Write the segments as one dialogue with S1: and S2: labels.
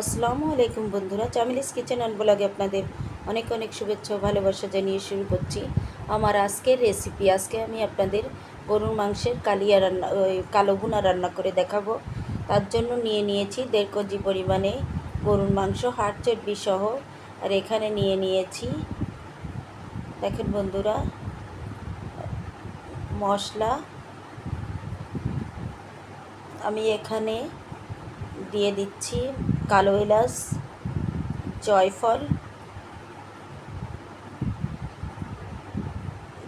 S1: আসসালামু আলাইকুম বন্ধুরা চামিলিস কিচেন অ্যান্ড ব্লগে আপনাদের অনেক অনেক শুভেচ্ছা ভালোবাসা জানিয়ে শুরু করছি। আমার আজকের রেসিপি আজকে আমি আপনাদের গরুর মাংসের কালিয়া রান্না, ওই কালো ভুনা রান্না করে দেখাবো। তার জন্য নিয়ে নিয়েছি দেড় কেজি পরিমাণে গরুর মাংস হাট চর্বি সহ। আর এখানে নিয়ে নিয়েছি, দেখেন বন্ধুরা, মশলা। আমি এখানে দিয়ে দিচ্ছি কালো এলাচ জয়ফল,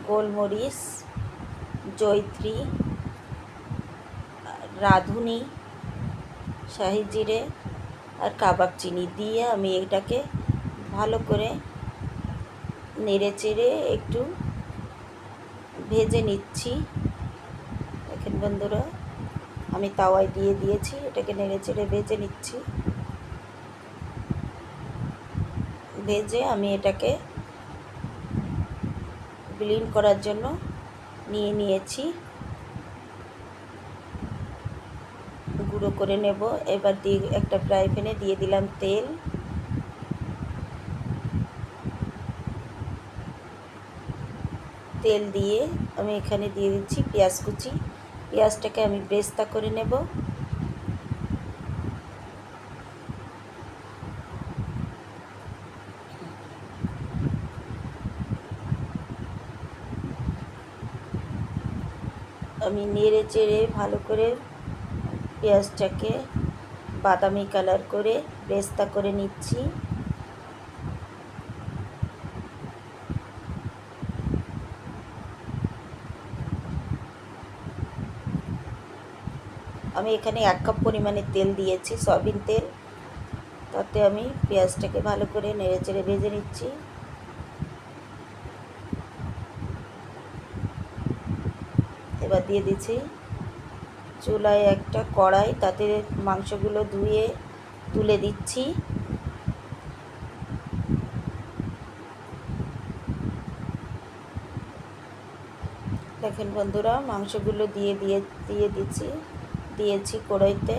S1: গোলমরিচ জৈত্রী রাঁধুনি, শাহি জিরে আর কাবাব চিনি দিয়ে আমি এটাকে ভালো করে নেড়ে চেড়ে একটু ভেজে নিচ্ছি। দেখেন বন্ধুরা, আমি তাওয়ায় দিয়ে দিয়েছি, এটাকে নেড়ে চেড়ে ভেজে নিচ্ছি। ভেজে আমি এটাকে ব্লিন করার জন্য নিয়ে নিয়েছি। গুঁড়ো করে নেব। এবার দিয়ে একটা ফ্রাই প্যানে দিয়ে দিলাম তেল। তেল দিয়ে আমি এখানে দিয়ে দিচ্ছি পেঁয়াজ কুচি। পেঁয়াজটাকে আমি বেস্তা করে নেব। নেড়ে চেড়ে ভালো করে পেঁয়াজটাকে বাদামি কালার করে বেস্তা করে নিচ্ছি। আমি এখানে এক কাপ পরিমাণে তেল দিয়েছি, সয়াবিন তেল। তাতে আমি পেঁয়াজটাকে ভালো করে নেড়ে চেড়ে ভেজে নিচ্ছি এবার দিয়ে দিচ্ছি। চুলায় একটা কড়াই, তাতে মাংসগুলো ধুয়ে তুলে দিচ্ছি। দেখেন বন্ধুরা, মাংসগুলো দিয়ে দিয়ে দিয়ে দিচ্ছি, দিয়েছি কড়াইতে।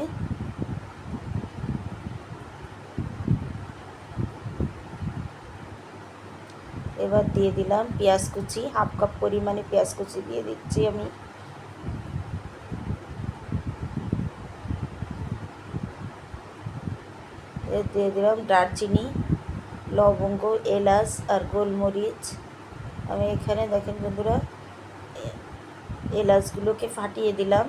S1: এবার দিয়ে দিলাম পেঁয়াজ কুচি, হাফ কাপ পরিমাণে পেঁয়াজ কুচি দিয়ে দিচ্ছি আমি। দিয়ে দিলাম দারচিনি, লবঙ্গ, এলাচ আর গোলমরিচ। আমি এখানে দেখেন বন্ধুরা, এলাচগুলোকে ফাটিয়ে দিলাম।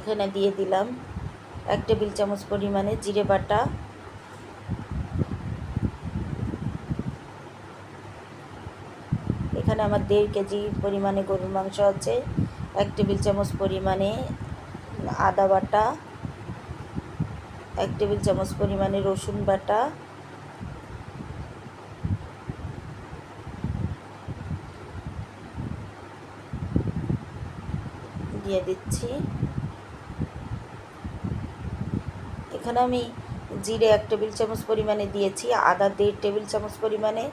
S1: এখানে দিয়ে দিলাম এক টেবিল চামচ পরিমাণে জিরে বাটা। এখানে আমার দেড় কেজি পরিমাণে গরুর মাংস আছে, এক টেবিল চামচ পরিমাণে আদা বাটা, এক টেবিল চামচ পরিমাণে রসুন বাটা, দিয়ে দিচ্ছি। এখানে আমি জিরে এক টেবিল চামচ পরিমাণে দিয়েছি, আদা দেড় টেবিল চামচ পরিমাণে,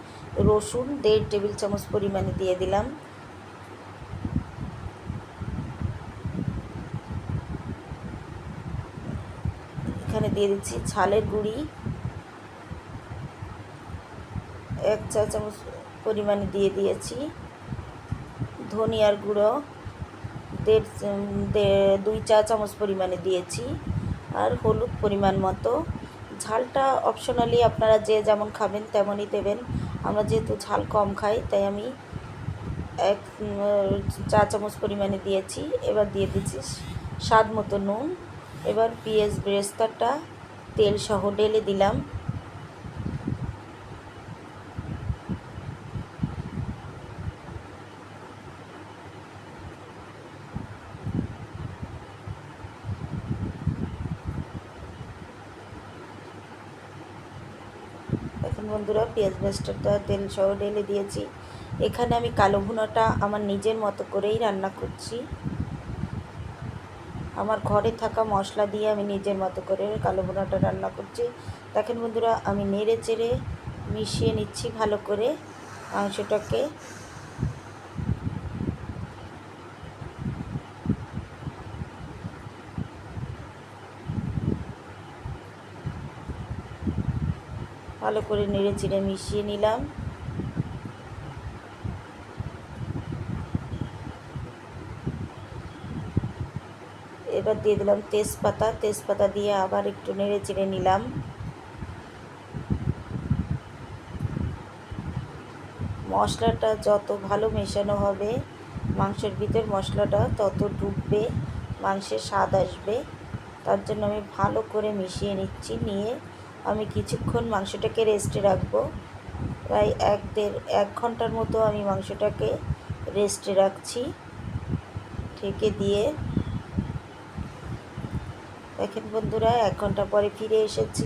S1: রসুন দেড় টেবিল চামচ পরিমাণে দিয়ে দিলাম। এখানে দিয়ে দিচ্ছি ছালের গুঁড়ি, এক চা চামচ পরিমাণে দিয়ে দিয়েছি। ধনিয়ার গুঁড়ো, দেড় দুই চা চামচ পরিমাণে দিয়েছি। আর হলুদ পরিমাণ মতো ঝালটা অপশনালি আপনারা যে যেমন খাবেন তেমনই দেবেন। আমরা যেহেতু ঝাল কম খাই, তাই আমি এক চা চামচ পরিমাণে দিয়েছি। এবার দিয়ে দিচ্ছি স্বাদ মতো নুন। এবার পেঁয়াজ ব্রেস্তাটা তেল সহ ডেলে দিলাম এখন বন্ধুরা পেঁয়াজ ভাজটা তেল সহ ঢেলে দিয়েছি। এখানে আমি কালো ভুনাটা আমার নিজের মতো করেই রান্না করছি। আমার ঘরে থাকা মশলা দিয়ে আমি নিজের মতো করে কালো ভুনাটা রান্না করছি। দেখেন বন্ধুরা, আমি নেড়ে চেড়ে মিশিয়ে নিচ্ছি ভালো করে মাংসটাকে। ভালো করে নেড়ে চেড়ে মিশিয়ে নিলাম। এবার দিয়ে দিলাম তেজপাতা। তেজপাতা দিয়ে আবার একটু নেড়ে চেড়ে নিলাম। মশলাটা যত ভালো মেশানো হবে, মাংসের ভিতর মশলাটা তত ডুববে, মাংসের স্বাদ আসবে। তার জন্য আমি ভালো করে মিশিয়ে নিচ্ছি, নিয়ে আমি কিছুক্ষণ মাংসটাকে রেস্টে রাখব। প্রায় এক দেড়, এক ঘণ্টার মতো আমি মাংসটাকে রেস্টে রাখছি। ঢেকে দিয়ে দেখেন বন্ধুরা, এক ঘণ্টা পরে ফিরে এসেছি।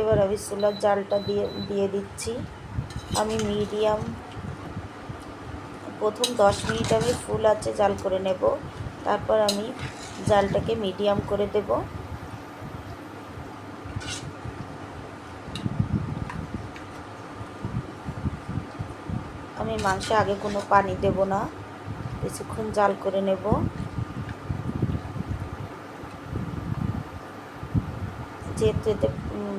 S1: এবার আমি চুলার জালটা দিয়ে দিয়ে দিচ্ছি। আমি মিডিয়াম প্রথম দশ মিনিট আমি ফুল আছে জাল করে নেব। তারপর আমি জালটাকে মিডিয়াম করে দেব। আমি মাংসে আগে কোনো পানি দেব না কিছুক্ষণ জাল করে নেব। যেহেতু এতে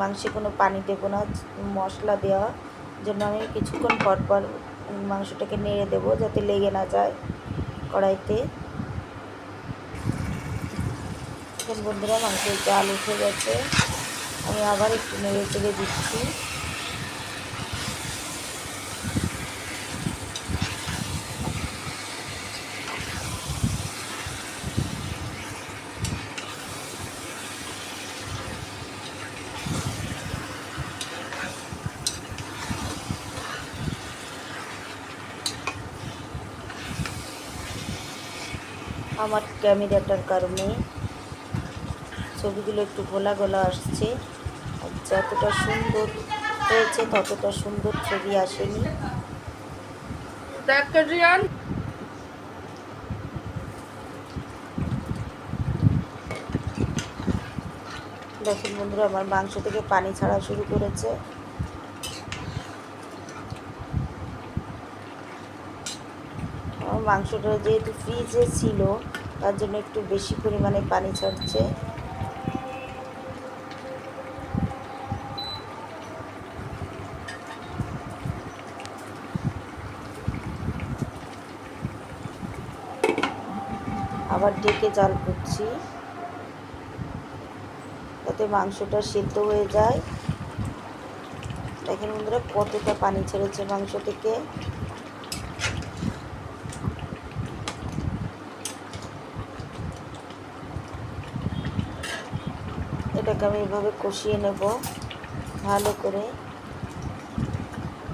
S1: মাংসে কোনো পানি দেব না, মশলা দেওয়া জন্য আমি কিছুক্ষণ পর পর মাংসটাকে নেড়ে দেবো যাতে লেগে না যায় কড়াইতে। এখন বন্ধুরা, মাংসের জাল উঠে গেছে। আমি আবার একটু নেড়ে চেড়ে দিচ্ছি। আমার ক্যামেরাটার কারণে ছবিগুলো একটু গোলা গোলা আসছে। যতটা সুন্দর হয়েছে ততটা সুন্দর ছবি আসেনি। দেখুন বন্ধুরা আমার মাংস থেকে পানি ছাড়া শুরু করেছে। আমার মাংসটা যেহেতু ফ্রিজে ছিল তার জন্য একটু বেশি পরিমাণে পানি ছাড়ছে। আবার ডেকে জাল করছি। যাতে মাংসটা সেদ্ধ হয়ে যায়। দেখেন বন্ধুরা, কতটা পানি ছেড়েছে মাংস থেকে। এটাকে আমি এভাবে কষিয়ে নেব ভালো করে।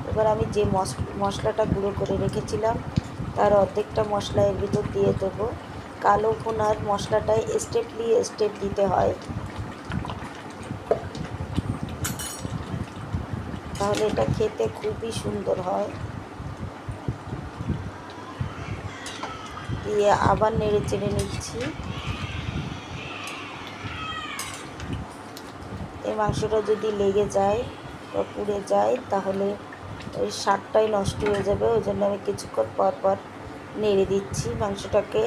S1: এবার আমি যে মশলাটা গুঁড়ো করে রেখেছিলাম, তার অর্ধেকটা মশলা এর ভিতর দিয়ে দেবো। কালো ভুনার মশলাটায় স্টেপলি স্টেপ দিতে হয়। তাহলে এটা খেতে খুবই সুন্দর হয়। দিয়ে আবার নেড়ে চেড়ে নিচ্ছি। এই মাংসটা যদি লেগে যায় বা পুড়ে যায়, তাহলে ওই স্বাদটাই নষ্ট হয়ে যাবে। ওই জন্য আমি কিছুক্ষণ পর পর নেড়ে দিচ্ছি মাংসটাকে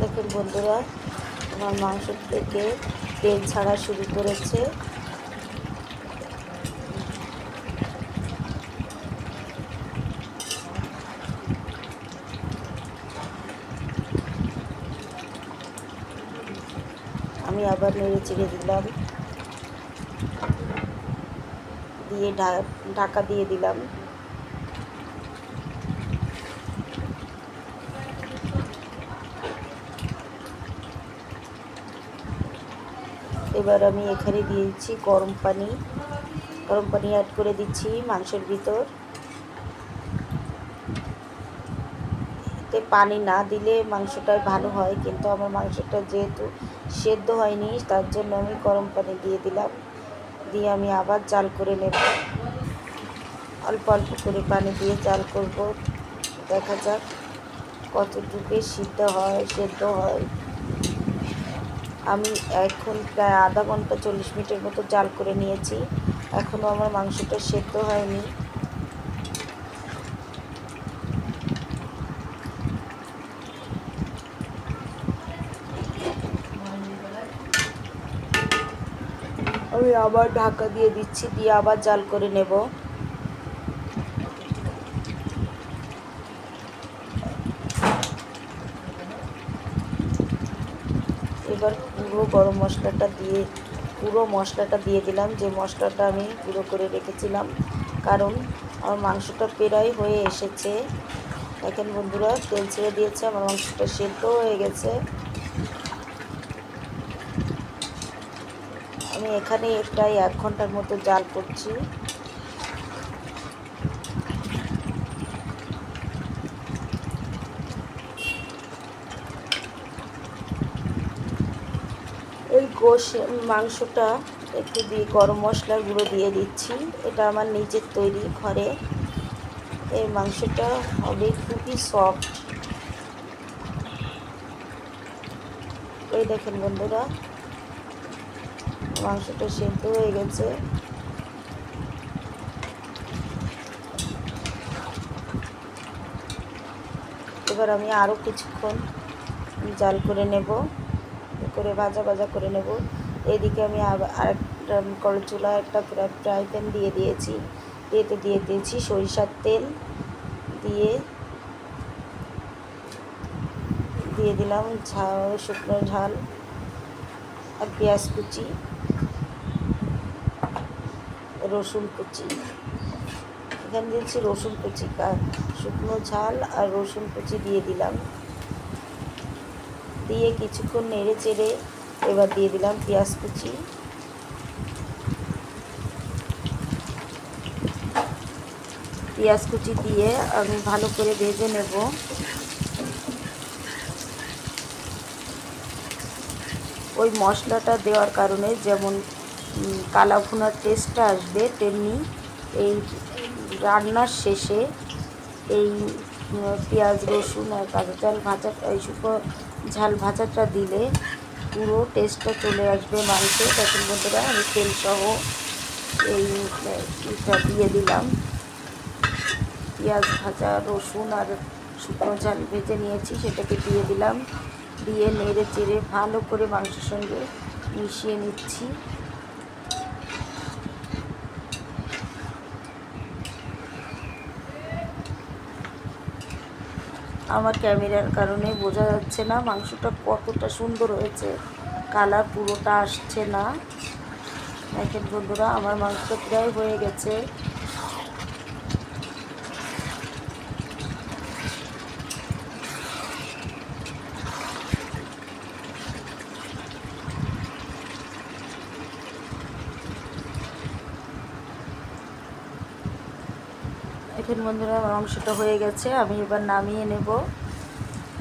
S1: দেখুন বন্ধুরা আমার মাংস থেকে তেল ছাড়া শুরু করেছে। আমি আবার নেড়ে চেড়ে দিলাম। দিয়ে ঢাকা দিয়ে দিলাম। এবার আমি এখানে দিয়েছি গরম পানি। গরম পানি অ্যাড করে দিচ্ছি মাংসের ভিতর। এতে পানি না দিলে মাংসটাই ভালো হয়, কিন্তু আমার মাংসটা যেহেতু সেদ্ধ হয়নি, তার জন্য আমি গরম পানি দিয়ে দিলাম। দিয়ে আমি আবার জাল করে নেব। অল্প অল্প করে পানি দিয়ে জাল করব। দেখা যাক কতটুকু সিদ্ধ হয়, সেদ্ধ হয়। আমি এখন প্রায় আধা ঘণ্টা চল্লিশ মিনিটের মতো জাল করে নিয়েছি। এখনও আমার মাংসটা সেদ্ধ হয়নি। আমি আবার ঢাকা দিয়ে দিচ্ছি, দিয়ে আবার জাল করে নেব। এবার পুরো গরম মশলাটা দিয়ে, পুরো মশলাটা দিয়ে দিলাম, যে মশলাটা আমি গুঁড়ো করে রেখেছিলাম। কারণ আমার মাংসটা পেরাই হয়ে এসেছে। এখন বন্ধুরা, তেল ছেড়ে দিয়েছে, আমার মাংসটা সেদ্ধ হয়ে গেছে। আমি এখানে প্রায় এক ঘণ্টার মতো জাল করছি এই গোশ, মাংসটা একটু দিয়ে গরম মশলার গুঁড়ো দিয়ে দিচ্ছি। এটা আমার নিজের তৈরি ঘরে। এই মাংসটা হবে খুবই সফট এই দেখেন বন্ধুরা, মাংসটা সেদ্ধ হয়ে গেছে। এবার আমি আরও কিছুক্ষণ জাল করে নেব। করে ভাজা ভাজা করে নেব। এদিকে আমি আরেকটা কল চুলা, একটা ফ্রাই প্যান দিয়ে দিয়েছি। এতে দিয়ে দিয়েছি সরিষার তেল। দিয়ে দিয়ে দিলাম ঝাল, শুকনো ঝাল আর পেঁয়াজ কুচি, রসুন কুচি। এখানে দিয়েছি রসুন কুচি, শুকনো ঝাল আর রসুন কুচি দিয়ে দিলাম। দিয়ে কিছুক্ষণ নেড়ে চেড়ে এবার দিয়ে দিলাম পেঁয়াজ কুচি। পেঁয়াজ কুচি দিয়ে আমি ভালো করে ভেজে নেব। ওই মশলাটা দেওয়ার কারণে যেমন কালা ভুনার টেস্টটা আসবে, তেমনি এই রান্নার শেষে এই পেঁয়াজ, রসুন আর কাঁচা চাল ভাজা, এই শুকনো ঝাল ভাজাটা দিলে পুরো টেস্টটা চলে আসবে মাংসে। তখন বন্ধুরা, আমি তেলসহ এইটা দিয়ে দিলাম। পেঁয়াজ ভাজা, রসুন আর শুকনো ঝাল ভেজে নিয়েছি, সেটাকে দিয়ে দিলাম। দিয়ে নেড়ে চেড়ে ভালো করে মাংসের সঙ্গে মিশিয়ে নিচ্ছি। আমার ক্যামেরার কারণে বোঝা যাচ্ছে না মাংসটা কতটা সুন্দর হয়েছে। কালার পুরোটা আসছে না। দেখেন বন্ধুরা, আমার মাংসটা প্রায় হয়ে গেছে। এখন বন্ধুরা, মাংসটা হয়ে গেছে। আমি এবার নামিয়ে নেব।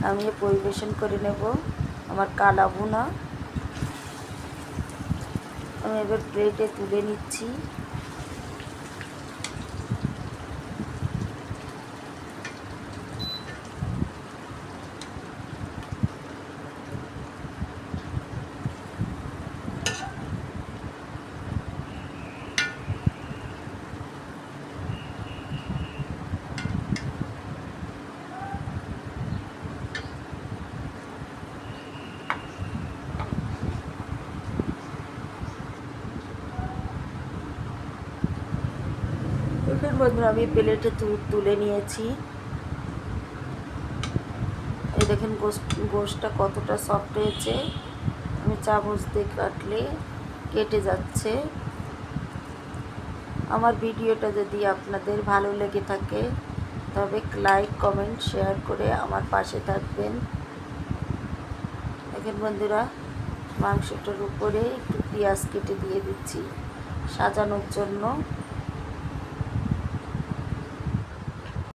S1: নামিয়ে পরিবেশন করে নেব। আমার কালা বোনা আমি এবার প্লেটে তুলে নিচ্ছি দেখুন বন্ধুরা, আমি প্লেটে দুধ তুলে নিয়েছি। এই দেখেন গোসটা কতটা সফট হয়েছে। আমি চামচ দিয়ে কাটলে কেটে যাচ্ছে। আমার ভিডিওটা যদি আপনাদের ভালো লেগে থাকে, তবে লাইক, কমেন্ট, শেয়ার করে আমার পাশে থাকবেন। দেখেন বন্ধুরা, মাংসটার উপরে একটু পেঁয়াজ কেটে দিয়ে দিচ্ছি সাজানোর জন্য।